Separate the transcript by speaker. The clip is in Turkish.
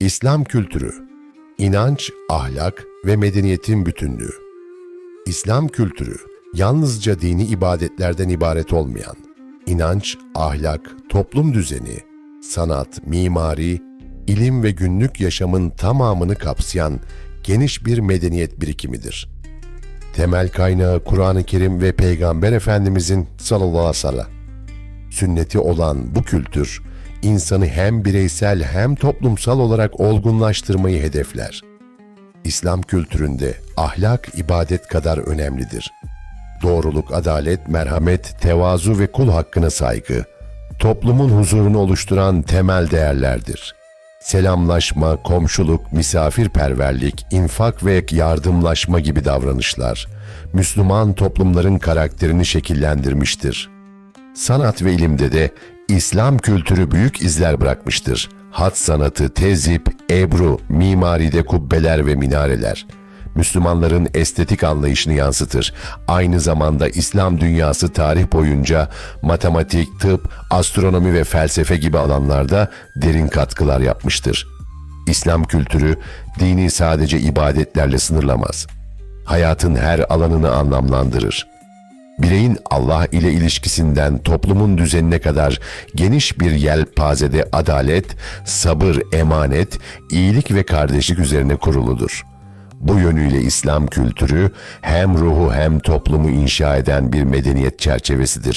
Speaker 1: İslam kültürü, inanç, ahlak ve medeniyetin bütünlüğü. İslam kültürü, yalnızca dini ibadetlerden ibaret olmayan, inanç, ahlak, toplum düzeni, sanat, mimari, ilim ve günlük yaşamın tamamını kapsayan geniş bir medeniyet birikimidir. Temel kaynağı Kur'an-ı Kerim ve Peygamber Efendimizin sallallahu aleyhi ve sellem sünneti olan bu kültür, insanı hem bireysel hem toplumsal olarak olgunlaştırmayı hedefler. İslam kültüründe ahlak ibadet kadar önemlidir. Doğruluk, adalet, merhamet, tevazu ve kul hakkına saygı, toplumun huzurunu oluşturan temel değerlerdir. Selamlaşma, komşuluk, misafirperverlik, infak ve yardımlaşma gibi davranışlar, Müslüman toplumların karakterini şekillendirmiştir. Sanat ve ilimde de İslam kültürü büyük izler bırakmıştır. Hat sanatı, tezip, ebru, mimaride kubbeler ve minareler. Müslümanların estetik anlayışını yansıtır. Aynı zamanda İslam dünyası tarih boyunca matematik, tıp, astronomi ve felsefe gibi alanlarda derin katkılar yapmıştır. İslam kültürü dini sadece ibadetlerle sınırlamaz. Hayatın her alanını anlamlandırır bireyin Allah ile ilişkisinden toplumun düzenine kadar geniş bir yelpazede adalet, sabır, emanet, iyilik ve kardeşlik üzerine kuruludur. Bu yönüyle İslam kültürü hem ruhu hem toplumu inşa eden bir medeniyet çerçevesidir.